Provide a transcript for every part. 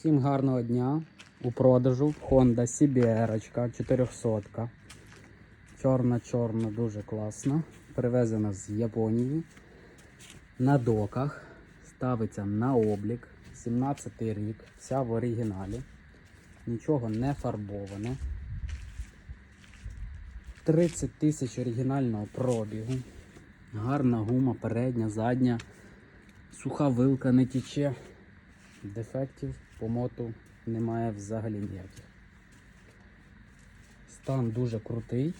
Всім гарного дня. У продажу Honda CBR 400. Чорна-чорна, дуже класна. Привезена з Японії. На доках. Ставиться на облік. 17 рік. Вся в оригіналі. Нічого не фарбоване. 30 тисяч оригінального пробігу. Гарна гума, передня, задня. Суха вилка не тіче. Дефектів по моту немає взагалі ніяких. Стан дуже крутий.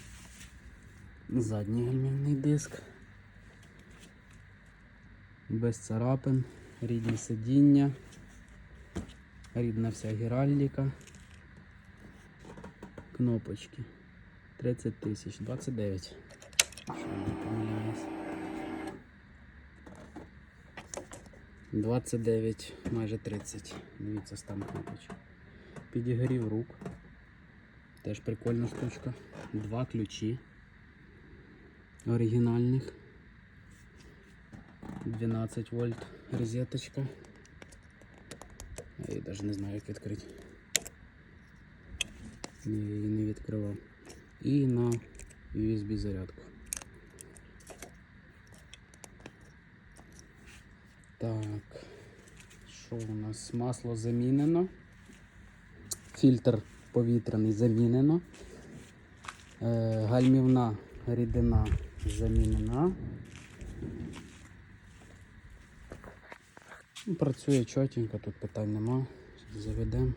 Задній гальмівний диск. Без царапин, рідні сидіння, рідна вся гіральдіка. Кнопочки. 30 тисяч, 29. Якщо я не помиляюсь. 29, майже 30. Дивіться стан кнопочок. Підігрів рук. Теж прикольна штучка. Два ключі оригінальних. 12 вольт розеточка. Я її навіть не знаю, як відкрити. Я її не відкривав. І на USB зарядку. Так, що у нас? Масло замінено. Фільтр повітряний замінено. Е, гальмівна рідина замінена. Ну, Працює чотенько, тут питань нема. Заведемо.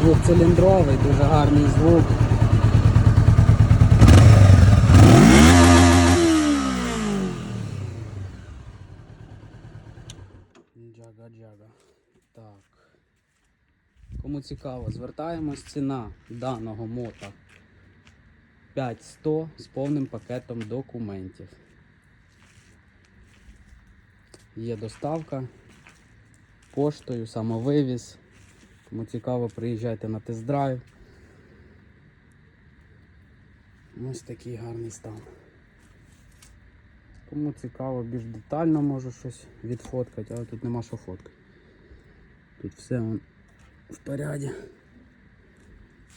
Двохциліндровий, дуже гарний звук. Джага джага. Так. Кому цікаво, звертаємось ціна даного мота 5100 з повним пакетом документів. Є доставка поштою, самовивіз. Кому цікаво, приїжджайте на тест-драйв. Ось такий гарний стан. Кому цікаво, більш детально можу щось відфоткати, але тут нема що фоткати. Тут все вон в поряді.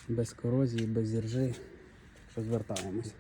Без корозії, без іржи. Що звертаємось.